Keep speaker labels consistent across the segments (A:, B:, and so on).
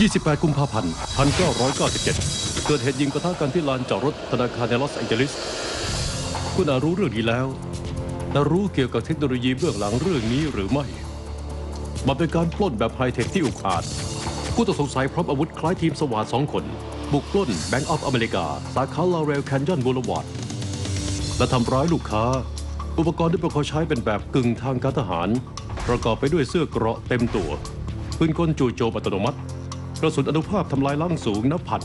A: 28 กุมภาพันธ์1997 เกิดเหตุยิงปะทะกันที่ลานจอดรถธนาคารในลอสแองเจลิส คุณอารู้เรื่องนี้แล้วแต่รู้เกี่ยวกับเทคโนโลยีเบื้องหลังเรื่องนี้หรือไม่ มันเป็นการปล้นแบบไฮเทคที่อุกอาจ ผู้ต้องสงสัยพร้อมอาวุธคล้ายทีมสวาดสองคน บุกปล้นแบงก์ออฟอเมริกา สาขาลาเรลแคนยอนบูลวาร์ดและทำร้ายลูกค้า อุปกรณ์ที่พวกเขาใช้เป็นแบบกึ่งทางการทหาร ประกอบไปด้วยเสื้อเกราะเต็มตัวปืนกลจู่โจมอัตโนมัติ กระสุนอนุภาพทำลายล่างสูงนับพัน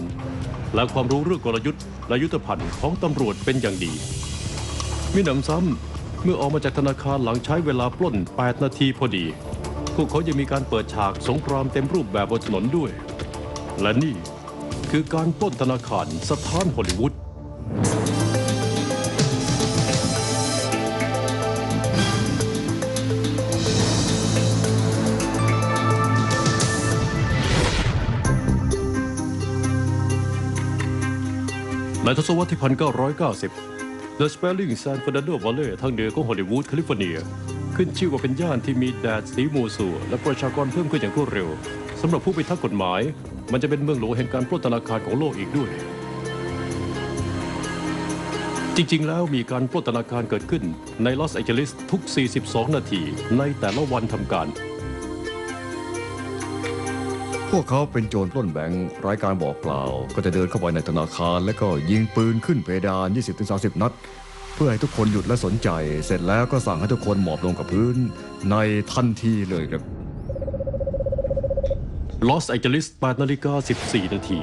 A: และความรู้เรื่องกลยุทธ์และยุทธภัณฑ์ของตำรวจเป็นอย่างดี มีหนำซ้ำเมื่อออกมาจากธนาคารหลังใช้เวลาปล้น 8 นาทีพอดี พวกเขายังมีการเปิดฉากสงครามเต็มรูปแบบบนถนนด้วย และนี่คือการปล้นธนาคารสถานฮอลลีวูด ในทศวรรษที่ 1990 The Spelling San Fernando Valley ทางเหนือของฮอลลีวูดแคลิฟอร์เนีย ขึ้นชื่อว่าเป็นย่านที่มีแดดสีมูสูและประชากรเพิ่มขึ้นอย่างรวดเร็วสำหรับผู้พิทักษ์กฎหมาย มันจะเป็นเมืองหลวงแห่งการปล้นธนาคารของโลกอีกด้วย จริงๆ แล้วมีการปล้นธนาคารเกิดขึ้นในลอสแองเจลิสทุก 42 นาทีในแต่ละวันทำการ
B: วกเขาเป็นโจรปล้นแบงค์รายการบอกกล่าว ก็จะเดินเข้าไปในธนาคาร แล้วก็ยิงปืนขึ้นเพดาน 20-30 นัด เพื่อให้ทุกคนหยุดและสนใจ เสร็จแล้วก็สั่งให้ทุกคนหมอบลงกับพื้น ในทันทีเลยครับ
A: ลอสแองเจลิส8นาฬิกา14 นาที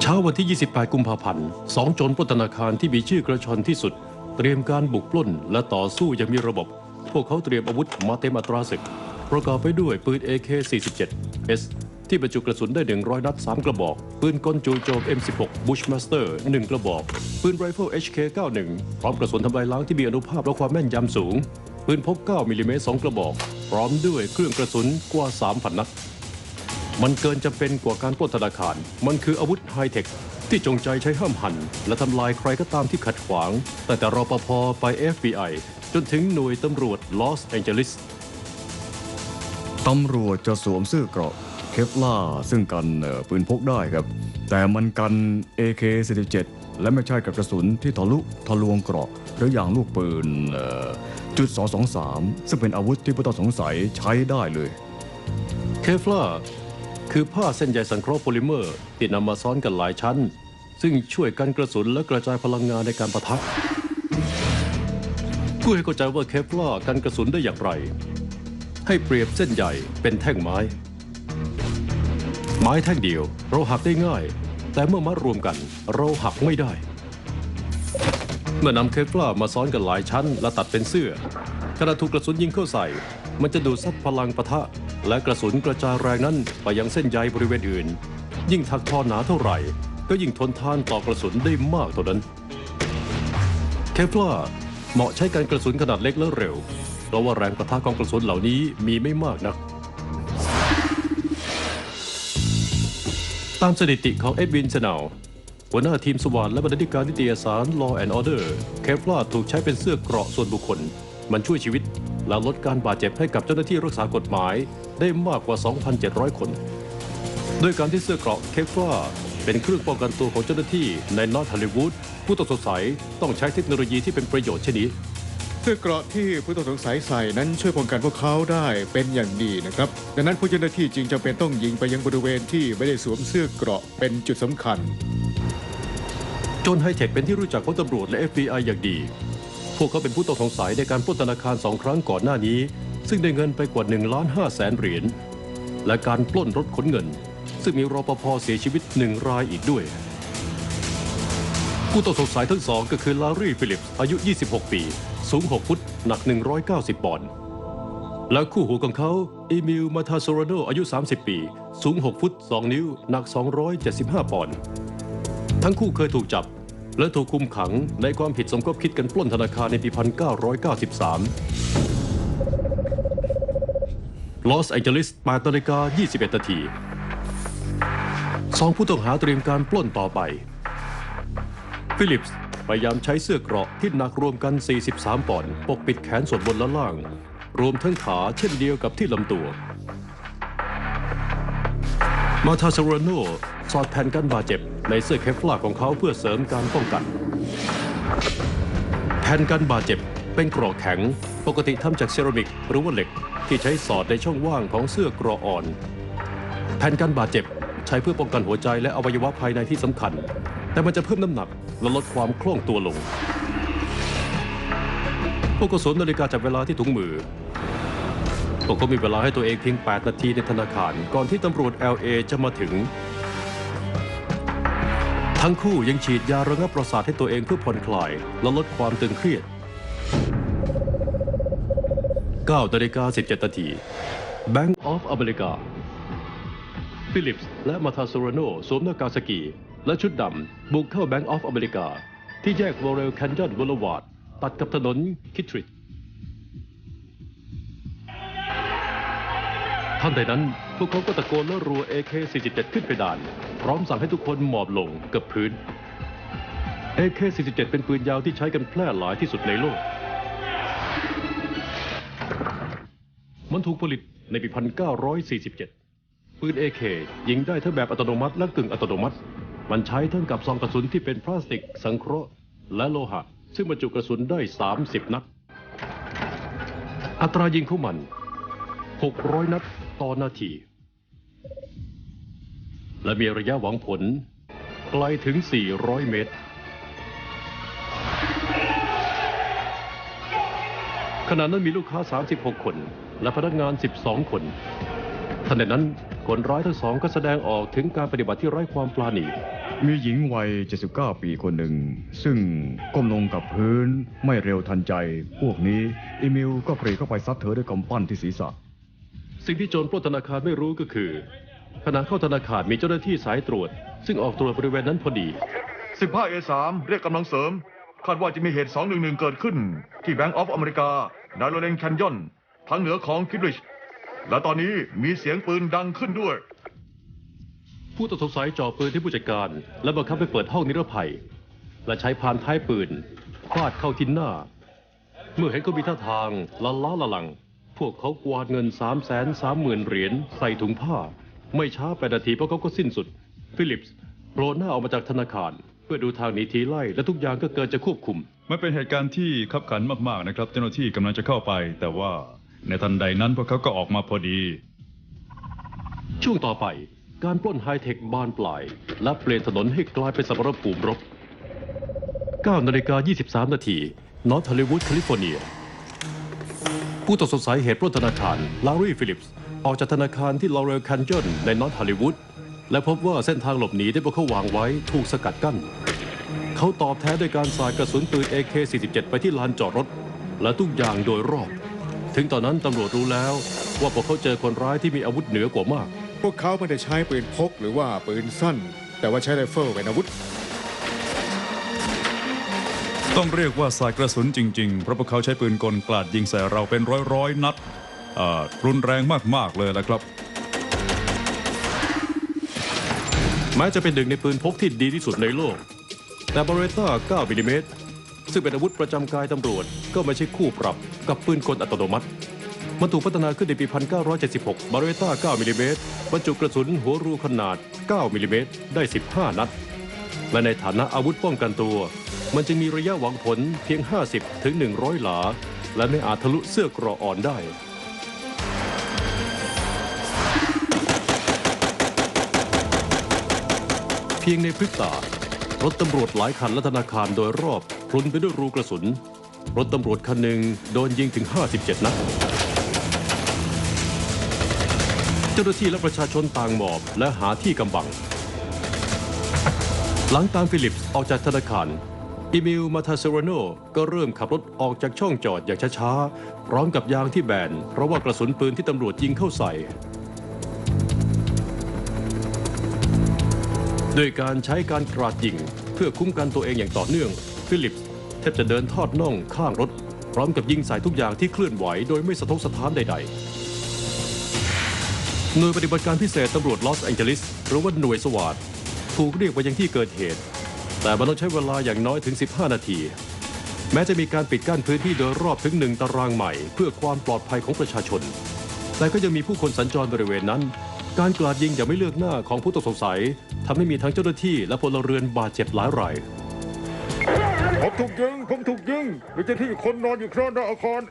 A: เช้าวันที่ 28 กุมภาพันธ์สองโจรปล้นธนาคารที่มีชื่อกระชอนที่สุด เตรียมการบุกปล้นและต่อสู้อย่างมีระบบ พวกเขาเตรียมอาวุธมาเต็มอัตราศึก ประกอบไปด้วยปืน AK-47 S ที่บรรจุกระสุนได้ 100 นัด 3 กระบอก ปืนกลจู่โจม M16 Bushmaster 1 กระบอก ปืนไรเฟิล HK91 พร้อมกระสุนทำลายล้างที่มีอนุภาพและความแม่นยำสูง ปืนพก 9มิลลิเมตร2กระบอก พร้อมด้วยเครื่องกระสุนกว่า 3,000 นัด มันเกินจำเป็นกว่าการปล้นธนาคาร มันคืออาวุธไฮเทคที่จงใจใช้ห้ามหัน และทำลายใครก็ตามที่ขัดขวาง ตั้งแต่รปภไป FBI จนถึงหน่วยตำรวจลอสแองเจลิส
B: ตำรวจจะสวมเสื้อเกราะเคฟล่าซึ่งกันปืนพกได้ครับ แต่มันกัน AK-47 และไม่ใช่กับกระสุนที่ทะลุทะลวงเกราะหรืออย่างลูกปืนเอ่อจุด223 ซึ่งเป็นอาวุธที่ผู้ต้องสงสัยใช้ได้เลย
A: เคฟล่าคือผ้าเส้นใยสังเคราะห์โพลิเมอร์ที่นำมาซ้อนกันหลายชั้น ซึ่งช่วยกันกระสุนและกระจายพลังงานในการปะทะเพื่อให้เข้าใจว่าเคฟล่ากันกระสุนได้อย่างไร ให้เปรียบเส้นใหญ่เป็นแท่งไม้ ไม้แท่งเดียวเราหักได้ง่าย แต่เมื่อมัดรวมกันเราหักไม่ได้ เมื่อนำเคฟลาร์มาซ้อนกันหลายชั้น และตัดเป็นเสื้อขณะถูกกระสุนยิงเข้าใส่ มันจะดูดซับพลังปะทะ และกระสุนกระจายแรงนั้นไปยังเส้นใยบริเวณอื่น ยิ่งถักทอหนาเท่าไหร่ ก็ยิ่งทนทานต่อกระสุนได้มากเท่านั้น เคฟลาร์เหมาะใช้การกระสุนขนาดเล็กและเร็ว เพราะว่าแรงประทะของกระสุนเหล่านี้มีไม่มากนัก ตามสถิติของเอ็ดวินเซนาวหัวหน้าทีมสวานและบรรณาธิการนิตยสาร Law and Order เคฟลาถูกใช้เป็นเสื้อเกราะส่วนบุคคล มันช่วยชีวิต และลดการบาดเจ็บให้กับเจ้าหน้าที่รักษากฎหมายได้มากกว่า 2,700 คนด้วยการที่เสื้อเกราะเคฟลาเป็นเครื่องป้องกันตัวของเจ้าหน้าที่ในนอร์ทฮอลลีวูดผู้ต้องสงสัยต้องใช้เทคโนโลยีที่เป็นประโยชน์เช่นนี้
C: เสื้อเกราะที่ผู้ต้องสงสัยใส่นั้นช่วยป้องกันพวกเขาได้เป็นอย่างดีนะครับ ดังนั้นผู้เจ้าหน้าที่จึงจำเป็นต้องยิงไปยังบริเวณที่ไม่ได้สวมเสื้อเกราะเป็นจุดสำคัญ
A: จนไฮเทคเป็นที่รู้จักของตำรวจและ FBI อย่างดี พวกเขาเป็นผู้ต้องสงสัยในการปล้นธนาคารสองครั้งก่อนหน้านี้ ซึ่งได้เงินไปกว่า1ล้าน5แสนเหรียญและการปล้นรถขนเงิน ซึ่งมีรปภเสียชีวิตหนึ่งรายอีกด้วย ผู้ต้องสงสัยทั้งสองก็คือลารีฟิลิปส์อายุ 26 ปี สูง 6 ฟุต หนัก 190 ปอนด์ และคู่หูของเขาเอมิล มาทาโซราโดอายุ 30 ปี สูง 6 ฟุต 2 นิ้ว หนัก 275 ปอนด์ ทั้งคู่เคยถูกจับ และถูกคุมขังในความผิดสมคบคิดกันปล้นธนาคารในปี 1993 ลอสแองเจลิส8นาฬิกา21นาทีสองผู้ต้องหาเตรียมการปล้นต่อไป ฟิลิปส์ พยายามใช้เสื้อเกราะที่หนักรวมกัน 43 ปอนด์ปกปิดแขนส่วนบนและล่าง รวมทั้งขาเช่นเดียวกับที่ลำตัว มาทาเซโรโนสอดแผ่นกันบาดเจ็บ ในเสื้อเคฟลาของเขาเพื่อเสริมการป้องกัน แผ่นกันบาดเจ็บเป็นเกรอกแข็ง ปกติทำจากเซรามิกหรือว่าเหล็กที่ใช้สอดในช่องว่างของเสื้อเกรออ่อน แผ่นกันบาดเจ็บใช้เพื่อป้องกันหัวใจและอวัยวะภายในที่สำคัญ แต่มันจะเพิ่มน้ำหนักและลดความคล่องตัวลง พวกก็สวมนาฬิกาจับเวลาที่ถุงมือ พวกเขามีเวลาให้ตัวเองเพียง 8 นาทีในธนาคาร ก่อนที่ตำรวจ LA จะมาถึง ทั้งคู่ยังฉีดยาระงับประสาทให้ตัวเองเพื่อผ่อนคลาย และลดความตึงเครียด9นาฬิกา17นาที Bank of America ฟิลิปส์และมาทาโซรโนสวมหน้ากากสกี และชุดดำบุกเข้า Bank of America ที่แยก Laurel Canyon Boulevard ตัดกับถนนคิทริดท่านใดนั้น พวกเขาก็ตะโกนและรัว AK-47 ขึ้นเพดาน พร้อมสั่งให้ทุกคนหมอบลงกับพื้น AK-47 เป็นปืนยาวที่ใช้กันแพร่หลายที่สุดในโลก มันถูกผลิตในปี 1947 ปืน AK ยิงได้ทั้งแบบอัตโนมัติและกึ่งอัตโนมัติ มันใช้ทั้งกับซองกระสุนที่เป็นพลาสติกสังเคราะห์และโลหะ ซึ่งบรรจุกระสุนได้ 30 นัด อัตรายิงของมัน 600 นัดต่อนาที และมีระยะหวังผลไกลถึง 400 เมตร ขณะนั้นมีลูกค้า 36 คน และพนักงาน 12 คนทันใดนั้น คนร้ายทั้งสองก็แสดงออกถึงการปฏิบัติที่ไร้ความปราณี
B: มีหญิงวัย 79 ปีคนหนึ่ง ซึ่งก้มลงกับพื้นไม่เร็วทันใจ พวกนี้อีมิลก็ปรีเข้าไปซัดเธอด้วยกำปั้นที่ศีรษะ
A: สิ่งที่โจรปล้นธนาคารไม่รู้ก็คือ ขณะเข้าธนาคารมีเจ้าหน้าที่สายตรวจ ซึ่งออกตรวจบริเวณนั้นพอดี
D: 15 A3 เรียกกำลังเสริม คาดว่าจะมีเหตุ 211 เกิดขึ้น ที่ Bank of America ดาโลเลนแคนยอน ทางเหนือของคิดริช และตอนนี้มีเสียงปืนดังขึ้นด้วย
A: ผู้ต้องสงสัยจ่อปืนที่ผู้จัดการ และบังคับให้เปิดห้องนิรภัย และใช้พานท้ายปืนฟาดเข้าที่หน้า เมื่อเห็นเขามีท่าทางละล้าละลัง พวกเขากวาดเงิน3 3 0 0 0 0เหรียญใส่ถุงผ้า ไม่ช้าแปดนาทีเพราะเขาก็สิ้นสุด ฟิลิปส์โผล่หน้าออกมาจากธนาคาร เพื่อดูทางหนีทีไล่และทุกอย่างก็เกินจะควบคุม
E: มันเป็นเหตุการณ์ที่ขับขันมากๆนะครับ เจ้าหน้าที่กำลังจะเข้าไป แต่ว่า ในทันใดนั้นพวกเขาก็ออกมาพอดี
A: ช่วงต่อไปการปล้นไฮเทคบานปลาย และเปลี่ยนถนนให้กลายเป็นสมรภูมิรบ 9นาฬิกา23 นาทีนอร์ทฮอลลีวูดแคลิฟอร์เนีย ผู้ต้องสงสัยเหตุปล้นธนาคาร ลารีฟิลิปส์ ออกจากธนาคารที่ลอเรลคันยอนในนอร์ทฮอลลีวูดและพบว่าเส้นทางหลบหนีที่พวกเขาวางไว้ถูกสกัดกั้น เขาตอบแทนด้วยการสาดกระสุนปืน AK-47 ไปที่ลานจอดรถ และทุกอย่างโดยรอบ ถึงตอนนั้นตำรวจรู้แล้ว ว่าพวกเขาเจอคนร้ายที่มีอาวุธเหนือกว่ามาก
C: พวกเขาไม่ได้ใช้ปืนพกหรือว่าปืนสั้น แต่ว่าใช้ไรเฟิลเป็นอาวุธ
E: ต้องเรียกว่าสายกระสุนจริงๆ เพราะพวกเขาใช้ปืนกลกลาดยิงใส่เราเป็นร้อยๆ นัดอ่ารุนแรงมากๆเลยละครับ
A: แม้จะเป็นหนึ่งในปืนพกที่ดีที่สุดในโลก แต่บาเรต้า9มิลลิเมตร ซึ่งเป็นอาวุธประจำกายตำรวจ ก็ไม่ใช่คู่ปรับกับปืนกลอัตโนมัติ มันถูกพัฒนาขึ้นในปี 1976 บาเรต้า 9 มิลลิเมตรบรรจุกระสุนหัวรูขนาด 9 มิลลิเมตรได้ 15 นัด และในฐานะอาวุธป้องกันตัว มันจึงมีระยะหวังผลเพียง 50 ถึง 100 หลา และไม่อาจทะลุเสื้อกราะอ่อนได้เพียงในพริบตารถตำรวจหลายคันและธนาคารโดยรอบ พลุนไปด้วยรูกระสุน รถตำรวจคันหนึ่งโดนยิงถึง 57 นัด เจ้าหน้าที่และประชาชนต่างหมอบและหาที่กำบัง หลังตามฟิลิปส์ออกจากธนาคารอิมิลมาทาเซโรโนก็เริ่มขับรถออกจากช่องจอดอย่างช้าๆ พร้อมกับยางที่แบน เพราะว่ากระสุนปืนที่ตำรวจยิงเข้าใส่ ด้วยการใช้การกราดยิง เพื่อคุ้มกันตัวเองอย่างต่อเนื่อง ฟิลิปส์แทบจะเดินทอดน่องข้างรถ พร้อมกับยิงใส่ทุกอย่างที่เคลื่อนไหว โดยไม่สะทกสะท้านใด ๆ หน่วยปฏิบัติการพิเศษตำรวจลอสแองเจลิสหรือว่าหน่วยสวาดถูกเรียกไปยังที่เกิดเหตุ แต่มันต้องใช้เวลาอย่างน้อยถึง 15 นาที แม้จะมีการปิดกั้นพื้นที่โดยรอบถึงหนึ่งตารางใหม่ เพื่อความปลอดภัยของประชาชน แต่ก็ยังมีผู้คนสัญจรบริเวณนั้น การกราดยิงอย่างไม่เลือกหน้าของผู้ต้องสงสัยทำให้มีทั้งเจ้าหน้าที่และพลเรือนบาดเจ็บหลายราย
C: ผมถูกยิง ผมถูกยิงมีเจ้าที่คนนอนอยู่ข้างหน้าอาคาร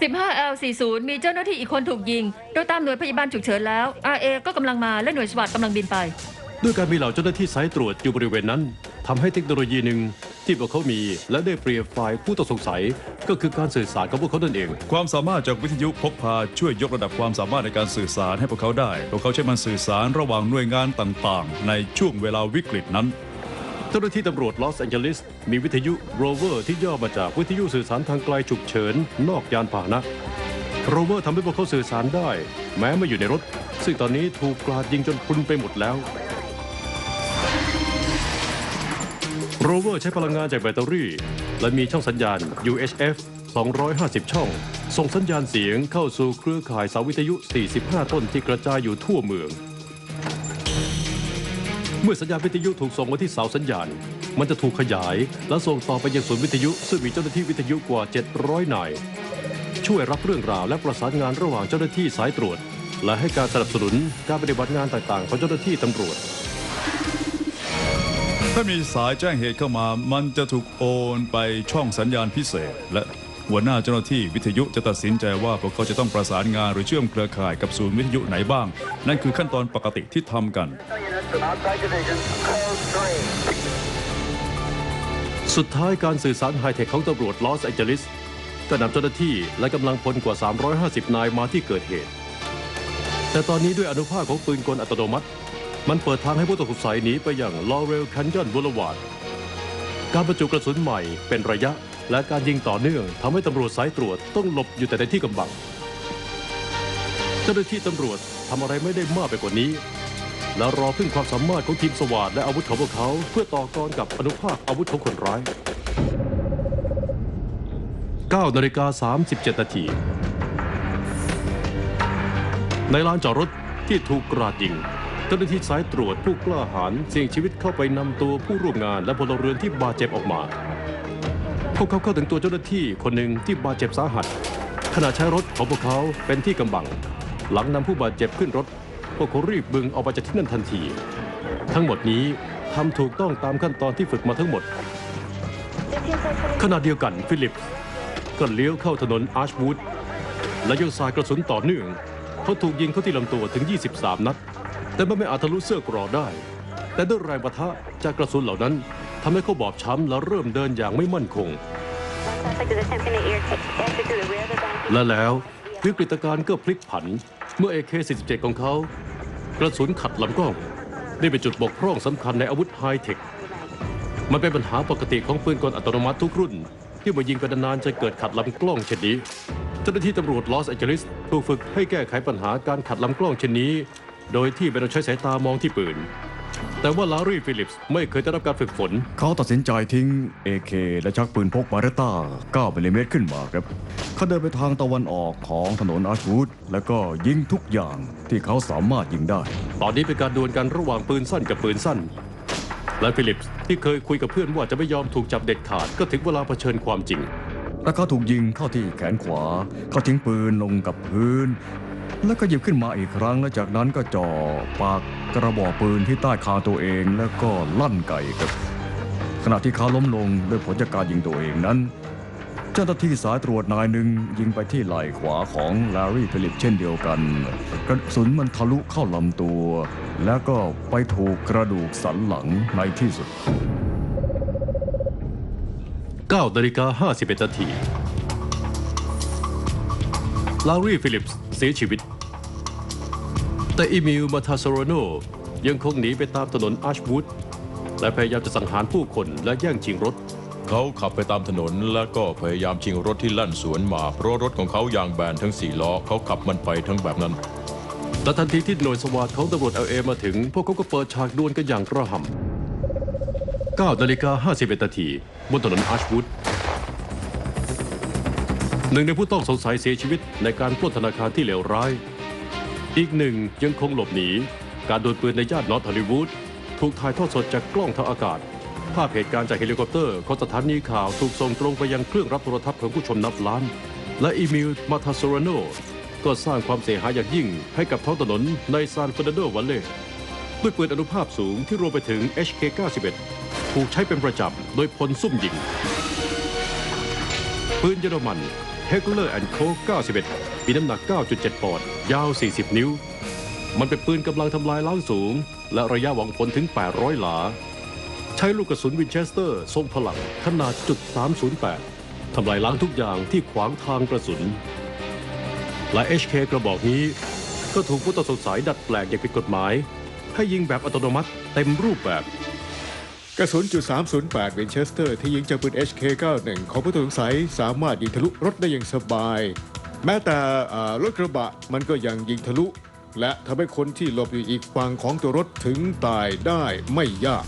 F: 15L40 มีเจ้าหน้าที่อีกคนถูกยิงเราตามหน่วยพยาบาลฉุกเฉินแล้ว RA ก็กำลังมาและหน่วยสวัสดกำลังบินไป
A: ด้วยการมีเหล่าเจ้าหน้าที่สายตรวจอยู่บริเวณนั้นทำให้เทคโนโลยีหนึ่งที่พวกเขามีและได้เปรียบฝ่ายผู้ต้องสงสัย ก็คือการสื่อสารของพวกเขานั่นเอง
E: ความสามารถจากวิทยุพกพาช่วยยกระดับความสามารถในการสื่อสารให้พวกเขาได้ พวกเขาใช้มันสื่อสารระหว่างหน่วยงานต่างๆ ในช่วงเวลาวิกฤตนั้น
A: เจ้าหน้าที่ตำรวจลอสแอนเจลิสมีวิทยุโรเวอร์ที่ย่อมาจากวิทยุสื่อสารทางไกลฉุกเฉิน นอกยานพาหนะ โรเวอร์ทำให้พวกเขาสื่อสารได้ แม้ไม่อยู่ในรถ ซึ่งตอนนี้ถูกกราดยิงจนพรุนไปหมดแล้ว โรเวอร์ใช้พลังงานจากแบตเตอรี่ และมีช่องสัญญาณ UHF 250 ช่อง ส่งสัญญาณเสียงเข้าสู่เครือข่ายเสาวิทยุ 45 ต้นที่กระจายอยู่ทั่วเมือง เมื่อสัญญาณวิทยุถูกส่งมาที่เสาสัญญาณ มันจะถูกขยาย และส่งต่อไปยังศูนย์วิทยุ ซึ่งมีเจ้าหน้าที่วิทยุกว่า 700นาย ช่วยรับเรื่องราวและประสานงานระหว่างเจ้าหน้าที่สายตรวจ และให้การสนับสนุนการปฏิบัติงานต่างๆ ของเจ้าหน้าที่ตำรวจ
E: ถ้ามีสายแจ้งเหตุเข้ามา มันจะถูกโอนไปช่องสัญญาณพิเศษ และหัวหน้าเจ้าหน้าที่วิทยุจะตัดสินใจว่าพวกเขาจะต้องประสานงานหรือเชื่อมเครือข่ายกับศูนย์วิทยุไหนบ้าง นั่นคือขั้นตอนปกติที่ทำกัน
A: สุดท้ายการสื่อสารไฮเทคของตำรวจลอสแอนเจลิสก็นำเจ้าหน้าที่และกำลังพลกว่า 350 นายมาที่เกิดเหตุ แต่ตอนนี้ด้วยอนุภาคของปืนกลอัตโนมัติ มันเปิดทางให้ผู้ต้องสงสัยหนีไปอย่างลอเรลคันยอนบูลวาร์ดการบรรจุกระสุนใหม่เป็นระยะ และการยิงต่อเนื่องทำให้ตำรวจสายตรวจต้องหลบอยู่แต่ในที่กำบัง เจ้าหน้าที่ตำรวจทำอะไรไม่ได้มากไปกว่านี้ และรอพึ่งความสามารถของทีมสวาดและอาวุธของพวกเขา เพื่อต่อกรกับอนุภาคอาวุธของคนร้าย 9นาฬิกา37 นาที ในลานจอดรถที่ถูกกราดยิงเจ้าหน้าที่สายตรวจผู้กล้าหาญเสี่ยงชีวิตเข้าไปนำตัวผู้ร่วมงานและพลเรือนที่บาดเจ็บออกมา พวกเขาเข้าถึงตัวเจ้าหน้าที่คนหนึ่งที่บาดเจ็บสาหัสขณะใช้รถของพวกเขาเป็นที่กำบัง หลังนำผู้บาดเจ็บขึ้นรถ วกเขารีบบึงออกไปจากที่นั่นทันที ทั้งหมดนี้ทำถูกต้องตามขั้นตอนที่ฝึกมาทั้งหมด ขณะเดียวกันฟิลิปส์ก็เลี้ยวเข้าถนนอาร์ชวูดและยังสายกระสุนต่อเนื่อง เขาถูกยิงเข้าที่ลำตัวถึง 23 นัด แต่มันไม่อาจทะลุเสื้อกรอได้ แต่ด้วยแรงปะทะจากกระสุนเหล่านั้นทำให้เขาบอบช้ำและเริ่มเดินอย่างไม่มั่นคง และแล้ววิกฤตการณ์ก็พลิกผัน เมื่อ AK-47 ของเขา กระสุนขัดลำกล้องได้เป็นจุดบกพร่องสำคัญในอาวุธไฮเทค มันเป็นปัญหาปกติของปืนกลอัตโนมัติทุกรุ่น ที่เมื่อยิงไปนานๆจะเกิดขัดลำกล้องเช่นนี้ เจ้าหน้าที่ตำรวจลอสแอนเจลิสถูกฝึกให้แก้ไขปัญหาการขัดลำกล้องเช่นนี้ โดยที่ไม่ต้องใช้สายตามองที่ปืน แต่ว่าลารีฟิลิปส์ไม่เคยได้รับการฝึกฝน
B: เขาตัดสินใจทิ้ง AK และชักปืนพกบาเรต้า9มิลลิเมตรขึ้นมาครับ เขาเดินไปทางตะวันออกของถนนอาร์ชวูดแล้วก็ยิงทุกอย่างที่เขาสามารถยิงได้
A: ตอนนี้เป็นการดวลกันระหว่างปืนสั้นกับปืนสั้น และฟิลิปส์ที่เคยคุยกับเพื่อนว่าจะไม่ยอมถูกจับเด็ดขาดก็ถึงเวลาเผชิญความจริง
B: แล้วเขาถูกยิงเข้าที่แขนขวา เขาทิ้งปืนลงกับพื้น แล้วก็หยิบขึ้นมาอีกครั้งและจากนั้นก็จ่อปากกระบอกปืนที่ใต้คาตัวเองแล้วก็ลั่นไกครับ ขณะที่เขาล้มลงด้วยผลจากการยิงตัวเองนั้น เจ้าหน้าที่สายตรวจนายหนึ่งยิงไปที่ไหล่ขวาของลารีฟิลิปเช่นเดียวกัน กระสุนมันทะลุเข้าลำตัว แล้วก็ไปถูกกระดูกสันหลังในที่สุด
A: 9นาฬิกา51นาทีลารีฟิลิปส์ เสียชีวิต แต่อีมิลมาทาโซโรโนยังคงหนีไปตามถนนอาร์ชวูดและพยายามจะสังหารผู้คนและแย่งชิงรถ
G: เขาขับไปตามถนนแล้วก็พยายามชิงรถที่ลั่นสวนมา เพราะรถของเขายางแบนทั้งสี่ล้อเขาขับมันไปทั้งแบบนั้น
A: และทันทีที่หน่วยสวาทของตำรวจเอเอมาถึง พวกเขาก็เปิดฉากดวลกันอย่างกระหำ9นาฬิกา51นาทีบนถนนอาร์ชวูด หนึ่งในผู้ต้องสงสัยเสียชีวิตในการปล้นธนาคารที่เลวร้าย อีกหนึ่งยังคงหลบหนี การโดนปืนในย่านนอร์ทฮอลลีวูดถูกถ่ายทอดสดจากกล้องทางอากาศ ภาพเหตุการณ์จากเฮลิคอปเตอร์ของสถานีข่าวถูกส่งตรงไปยังเครื่องรับโทรทัศน์ของผู้ชมนับล้าน และอีมิลมาทาโซรโนก็สร้างความเสียหายอย่างยิ่งให้กับท้องถนนในซานฟรานซิสโกวัลเลย์ด้วยปืนอนุภาพสูงที่รวมไปถึง HK91 ถูกใช้เป็นประจำโดยพลซุ่มยิง ปืนเยอรมัน Heckler Co 91 มีน้ำหนัก 9.7 ปอนด์ ยาว 40 นิ้ว มันเป็นปืนกำลังทำลายล้างสูง และระยะหวังผลถึง 800 หลา ใช้ลูกกระสุนวินเชสเตอร์ทรงพลังขนาดจุด308 ทำลายล้างทุกอย่างที่ขวางทางกระสุน และ HK กระบอกนี้ ก็ถูกผู้ต้องสงสัยดัดแปลงอย่างผิดกฎหมาย ให้ยิงแบบอัตโนมัติเต็มรูปแบบ
C: กระสุนจุด308วินเชสเตอร์ที่ยิงจากปืน HK91 ของผู้ต้องสงสัยสามารถยิงทะลุรถได้อย่างสบาย แม้แต่อ่ารถกระบะมันก็ยังยิงทะลุ และทำให้คนที่หลบอยู่อีกฝั่งของตัวรถถึงตายได้ไม่ยาก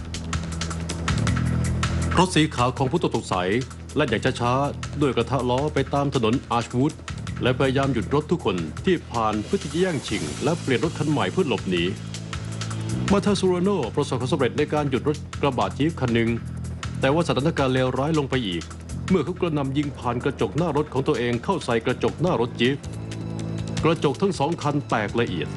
A: รถสีขาวของผู้ต้องสงสัยแล่นอย่างช้าๆด้วยกระทะล้อไปตามถนนอาร์ชวูดและพยายามหยุดรถทุกคนที่ผ่านเพื่อที่จะแย่งชิง และเปลี่ยนรถคันใหม่เพื่อหลบหนี มาทาซูรโนประสบความสำเร็จในการหยุดรถกระบะจี๊ปคันหนึ่งแต่ว่าสถานการณ์เลวร้ายลงไปอีก เมื่อเขากระหนำยิงผ่านกระจกหน้ารถของตัวเองเข้าใส่กระจกหน้ารถจี๊ปกระจกทั้งสองคันแตกละเอียด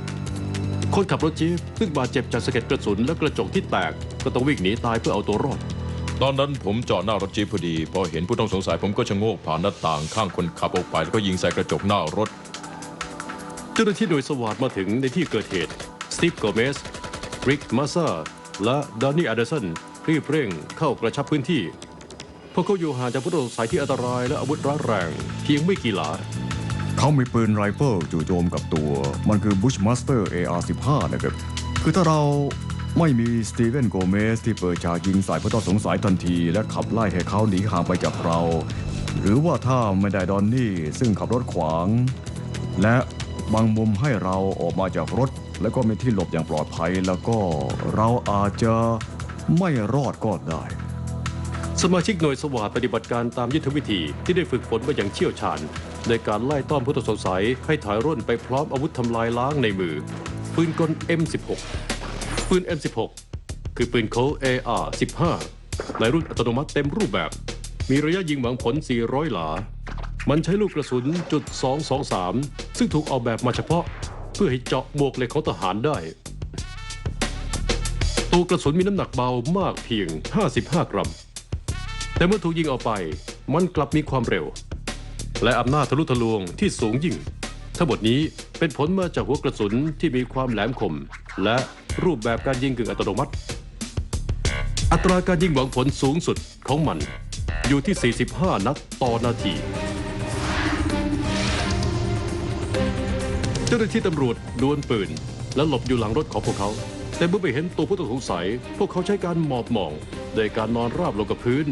A: คนขับรถจี๊ปซึ่งบาดเจ็บจากสะเก็ดกระสุนและกระจกที่แตกก็ต้องวิ่งหนีตายเพื่อเอาตัวรอด
G: ตอนนั้นผมจอดหน้ารถจี๊ปพอดี พอเห็นผู้ต้องสงสัยผมก็ชะโงกผ่านหน้าต่างข้างคนขับออกไปแล้วก็ยิงใส่กระจกหน้ารถ
A: เจ้าหน้าที่หน่วยสวาดมาถึงในที่เกิดเหตุสตีฟโกเมส ริกมาซาและดานนี่อเดสันรีบเร่งเข้ากระชับพื้นที่ พวกเขาอยู่ห่างจากผู้ต้องสงสัยที่อันตรายและอาวุธร้ายแรง เพียงไม่กี่หลา
B: เขามีปืนไรเฟิลจู่โจมกับตัว มันคือ Bushmaster AR-15 นะครับ คือถ้าเราไม่มีสตีเวนโกเมสที่เปิดฉากยิงใส่ผู้ต้องสงสัยทันที และขับไล่ให้เขาหนีห่างไปจากเรา หรือว่าถ้าไม่ได้ดอนนี่ซึ่งขับรถขวาง และบางมุมให้เราออกมาจากรถ แล้วก็มีที่หลบอย่างปลอดภัยแล้วก็เราอาจจะไม่รอดก็ได้
A: สมาชิกหน่วยสวาดปฏิบัติการตามยุทธวิธีที่ได้ฝึกฝนมาอย่างเชี่ยวชาญ ในการไล่ต้อนผู้ต้องสงสัยให้ถอยร่นไปพร้อมอาวุธทำลายล้างในมือ ปืนกล M16 ปืน M16 คือปืนโค AR-15 ในรุ่นอัตโนมัติเต็มรูปแบบ มีระยะยิงหวังผล 400 หลา มันใช้ลูกกระสุนจุด 223 ซึ่งถูกออกแบบมาเฉพาะ เพื่อให้เจาะหมวกเหล็กของทหารได้ ตัวกระสุนมีน้ำหนักเบามากเพียง 55 กรัม แต่เมื่อถูกยิงออกไป มันกลับมีความเร็ว และอำนาจทะลุทะลวงที่สูงยิ่ง ทั้งหมดนี้เป็นผลมาจากหัวกระสุนที่มีความแหลมคม และรูปแบบการยิงกึ่งอัตโนมัติ อัตราการยิงหวังผลสูงสุดของมันอยู่ที่ 45 นัดต่อนาที จ้าหน้าที่ตำรวจดวลปืน และหลบอยู่หลังรถของพวกเขา แต่เมื่อไปเห็นตัวผู้ต้องสงสัย พวกเขาใช้การหมอบมองโดยการนอนราบลงกับพื้น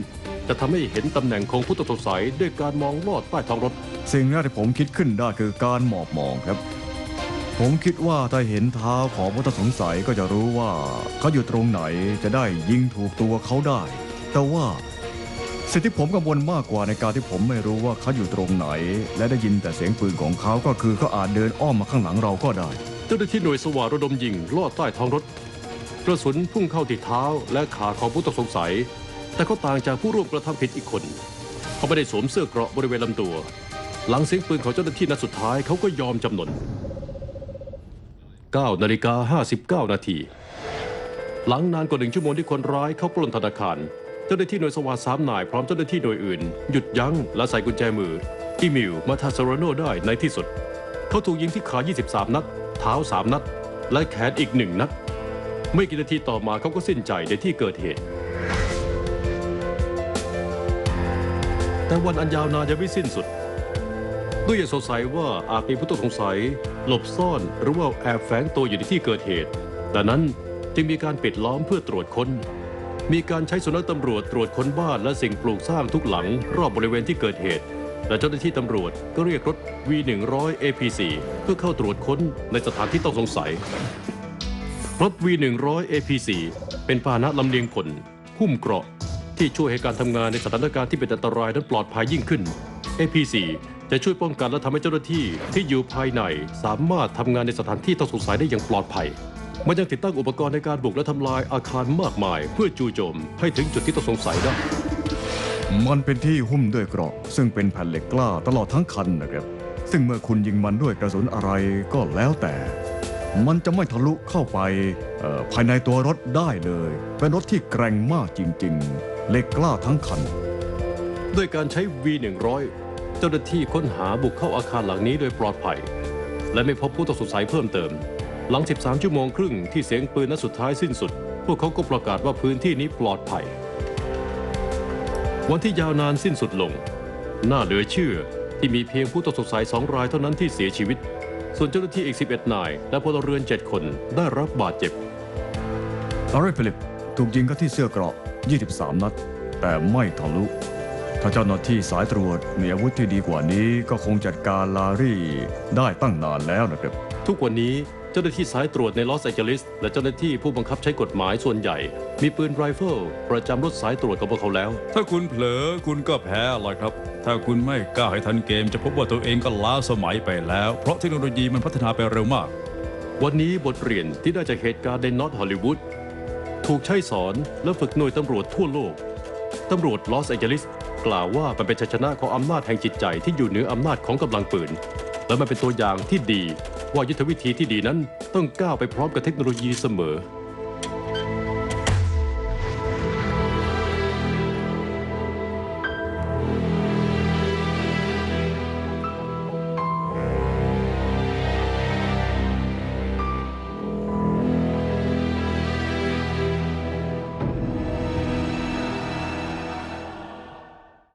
A: จะทำให้เห็นตำแหน่งของผู้ต้องสงสัยด้วยการมองลอดใต้ท้องรถ
B: สิ่งแรกที่ผมคิดขึ้นได้คือการหมอบมองครับ ผมคิดว่าถ้าเห็นเท้าของผู้ต้องสงสัยก็จะรู้ว่า เขาอยู่ตรงไหนจะได้ยิงถูกตัวเขาได้ แต่ว่า สิ่งที่ผมกังวลมากกว่าในการที่ผมไม่รู้ว่าเขาอยู่ตรงไหน และได้ยินแต่เสียงปืนของเขาก็คือเขาอาจเดินอ้อมมาข้างหลังเราก็ได้
A: เจ้าหน้าที่หน่วยสวาระดมยิงลอดใต้ท้องรถกระสุนพุ่งเข้าที่เท้าและขาของผู้ต้องสงสัย แต่เขาต่างจากผู้ร่วมกระทำผิดอีกคน เขาไม่ได้สวมเสื้อเกราะบริเวณลำตัว หลังเสียงปืนของเจ้าหน้าที่นัดสุดท้ายเขาก็ยอมจำนน9นาฬิกา59 นาที หลังนานกว่าหนึ่งชั่วโมงที่คนร้ายเข้าปล้นธนาคาร เจ้าหน้าที่หน่วยสวาทสามนายพร้อมเจ้าหน้าที่หน่วยอื่น หยุดยั้งและใส่กุญแจมืออีมิวมาทาซารโนได้ในที่สุด เขาถูกยิงที่ขา 23 นัด เท้า 3 นัด และแขนอีกหนึ่งนัด ไม่กี่นาทีต่อมาเขาก็สิ้นใจในที่เกิดเหตุ แต่วันอันยาวนานยังไม่สิ้นสุด ด้วยยังสงสัยว่าอาจมีผู้ต้องสงสัย หลบซ่อนหรือว่าแอบแฝงตัวอยู่ในที่เกิดเหตุดังนั้นจึงมีการปิดล้อมเพื่อตรวจค้น มีการใช้สุนัขตำรวจตรวจค้นบ้านและสิ่งปลูกสร้างทุกหลังรอบบริเวณที่เกิดเหตุ และเจ้าหน้าที่ตำรวจก็เรียกรถ V100 APC เพื่อเข้าตรวจค้นในสถานที่ต้องสงสัย รถ V100 APC เป็นพาหนะลำเลียงผลหุ้มเกราะ ที่ช่วยให้การทำงานในสถานการณ์ที่เป็นอันตรายนั้นปลอดภัยยิ่งขึ้น APC จะช่วยป้องกันและทำให้เจ้าหน้าที่ที่อยู่ภายในสามารถทำงานในสถานที่ต้องสงสัยได้อย่างปลอดภัย มันยังติดตั้งอุปกรณ์ในการบุกและทำลายอาคารมากมาย เพื่อจู่โจมให้ถึงจุดที่ต้องสงสัยได้
B: มันเป็นที่หุ้มด้วยเกราะ ซึ่งเป็นแผ่นเหล็กกล้าตลอดทั้งคันนะครับ ซึ่งเมื่อคุณยิงมันด้วยกระสุนอะไรก็แล้วแต่ มันจะไม่ทะลุเข้าไปเอ่อภายในตัวรถได้เลย เป็นรถที่แกร่งมากจริง ๆ เหล็กกล้าทั้งคัน
A: ด้วยการใช้ V100 เจ้าหน้าที่ค้นหาบุกเข้าอาคารหลังนี้โดยปลอดภัย และไม่พบผู้ต้องสงสัยเพิ่มเติม หลัง 13 ชั่วโมงครึ่งที่เสียงปืนนัดสุดท้ายสิ้นสุด พวกเขาก็ประกาศว่าพื้นที่นี้ปลอดภัย วันที่ยาวนานสิ้นสุดลง น่าเหลือเชื่อที่มีเพียงผู้ต้องสงสัยสองรายเท่านั้นที่เสียชีวิต ส่วนเจ้าหน้าที่อีก 11 นาย และพลเรือน 7 คนได้รับบาดเจ็บ
B: อาร์เรฟิลิปถูกยิงเข้าที่เสื้อเกราะ 23 นัด แต่ไม่ทะลุ ถ้าเจ้าหน้าที่สายตรวจมีอาวุธที่ดีกว่านี้ก็คงจัดการลารี่ได้ตั้งนานแล้วนะครับ
A: ทุกวันนี้ เจ้าหน้าที่สายตรวจในลอสแองเจลิสและเจ้าหน้าที่ผู้บังคับใช้กฎหมายส่วนใหญ่ มีปืนไรเฟิลประจำรถสายตรวจของพวกเขาแล้ว
E: ถ้าคุณเผลอคุณก็แพ้เลยครับ ถ้าคุณไม่กล้าให้ทันเกม จะพบว่าตัวเองก็ล้าสมัยไปแล้ว เพราะเทคโนโลยีมันพัฒนาไปเร็วมาก
A: วันนี้บทเรียนที่ได้จากเหตุการณ์ในนอตฮอลลีวูดถูกใช้สอนและฝึกหน่วยตำรวจทั่วโลกตำรวจลอสแองเจลิสกล่าวว่ามันเป็นชัยชนะของอำนาจแห่งจิตใจที่อยู่เหนืออำนาจของกำลังปืน และมันเป็นตัวอย่างที่ดี ว่ายุทธวิธีที่ดีนั้นต้องก้าวไปพร้อมกับเทคโนโลยีเสมอ